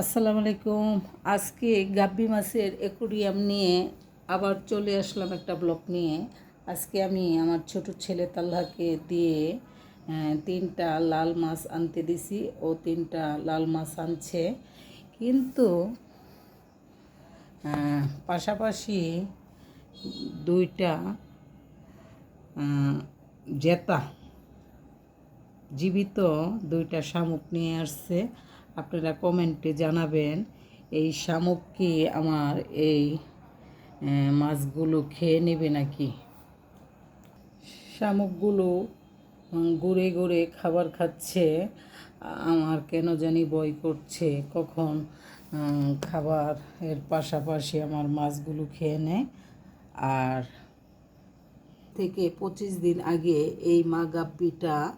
আসসালামু আলাইকুম। আজকে গাব্বি মাছের অ্যাকুরিয়াম নিয়ে আবার চলে আসলাম একটা ব্লগ নিয়ে। আজকে আমি আমার ছোট ছেলে তাল্লাকে দিয়ে তিনটা লাল মাছ আনতে দিছি। ও তিনটা লাল মাছ আনছে। কিন্তু পাশাপাশি দুইটা জেতা, জীবিত দুইটা শামুক নিয়ে আসছে। আপনারা কমেন্টে জানাবেন এই শামুক কি আমার এই মাছগুলো খেয়ে নেবে নাকি? শামুকগুলো ঘুরে ঘুরে খাবার খাচ্ছে আমার কেন জানি ভয় করছে কখন খাবার এর পাশাপাশি আমার মাছগুলো খেয়ে নেয়। আর থেকে পঁচিশ দিন আগে এই মা গাপ্পিটা আহ,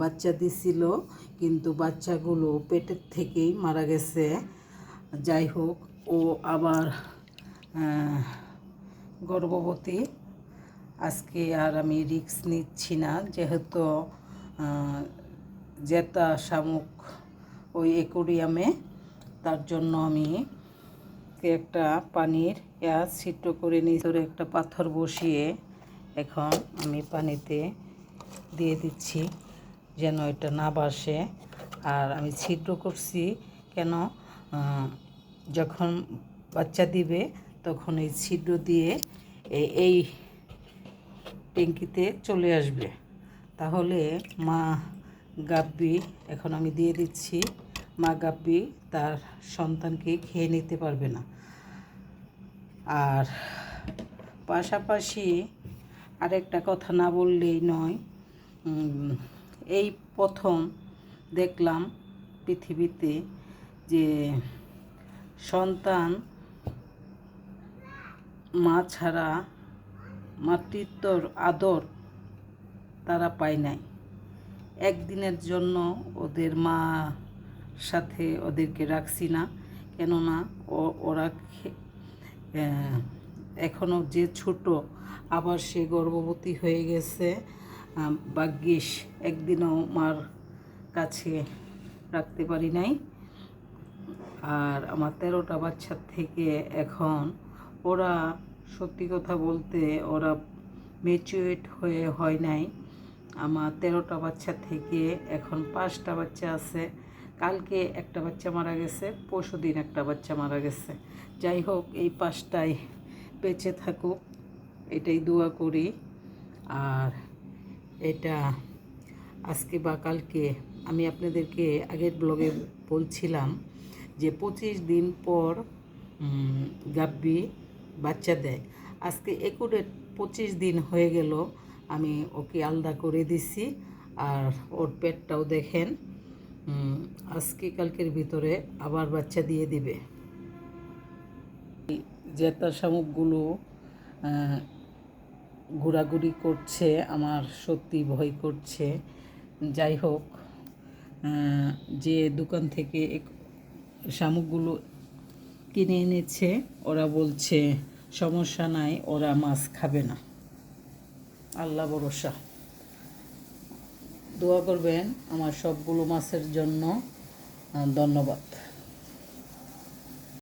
বাচ্চা দিছিল, কিন্তু বাচ্চাগুলো পেটের থেকেই মারা গেছে। যাই হোক, ও আবার গর্ভবতী। আজকে আর আমি রিস্ক নিচ্ছি না, যেহেতু জেতা শামুক ওই অ্যাকোরিয়ামে তার জন্য আমি একটা পানির ইয়া ছিদ্র করে নিয়ে ধরে একটা পাথর বসিয়ে এখন আমি পানিতে দিয়ে দিচ্ছি। যেন এটা না বাসে। আর আমি ছিদ্র করছি কেন? যখন বাচ্চা দিবে তখন এই ছিদ্র দিয়ে এই ট্যাঙ্কিতে চলে আসবে। তাহলে মা গাব্বি, এখন আমি দিয়ে দিচ্ছি, মা গাব্বি তার সন্তানকে খেয়ে নিতে পারবে না। আর পাশাপাশি আরেকটা কথা না বললেই নয় এই প্রথম দেখলাম পৃথিবীতে যে সন্তান মা ছাড়া মাতৃত্বর আদর তারা পায় নাই। একদিনের জন্য ওদের মা সাথে ওদেরকে রাখছি না, কেননা ওরা এখনও যে ছোট আবার সে গর্ভবতী হয়ে গেছে ভাগ্যিস একদিনও মার কাছে রাখতে পারি নাই। আর আমার তেরোটা বাচ্চার থেকে এখন ওরা সত্যি কথা বলতে ওরা মেচুয়েট হয়ে হয় নাই। আমার তেরোটা বাচ্চা থেকে এখন পাঁচটা বাচ্চা আছে। কালকে একটা বাচ্চা মারা গেছে পরশু দিন একটা বাচ্চা মারা গেছে। যাই হোক, এই পাঁচটাই বেঁচে থাকুক, এটাই দোয়া করি। আর এটা আজকে বা কালকে আমি আপনাদেরকে আগের ব্লগে বলছিলাম যে পঁচিশ দিন পর গাব্বি বাচ্চা দেয়। আজকে একুরেট পঁচিশ দিন হয়ে গেল, আমি ওকে আলাদা করে দিছি আর ওর পেটটাও দেখেন আজকে কালকের ভিতরে আবার বাচ্চা দিয়ে দিবে। জেতা শামুকগুলো ঘোরাঘুরি করছে, আমার সত্যি ভয় করছে। যাই হোক যে দোকান থেকে শামুকগুলো কিনে এনেছে, ওরা বলছে, সমস্যা নাই, ওরা মাছ খাবে না। আল্লাহ ভরসা। দোয়া করবেন, আমার সবগুলো মাছের জন্য ধন্যবাদ।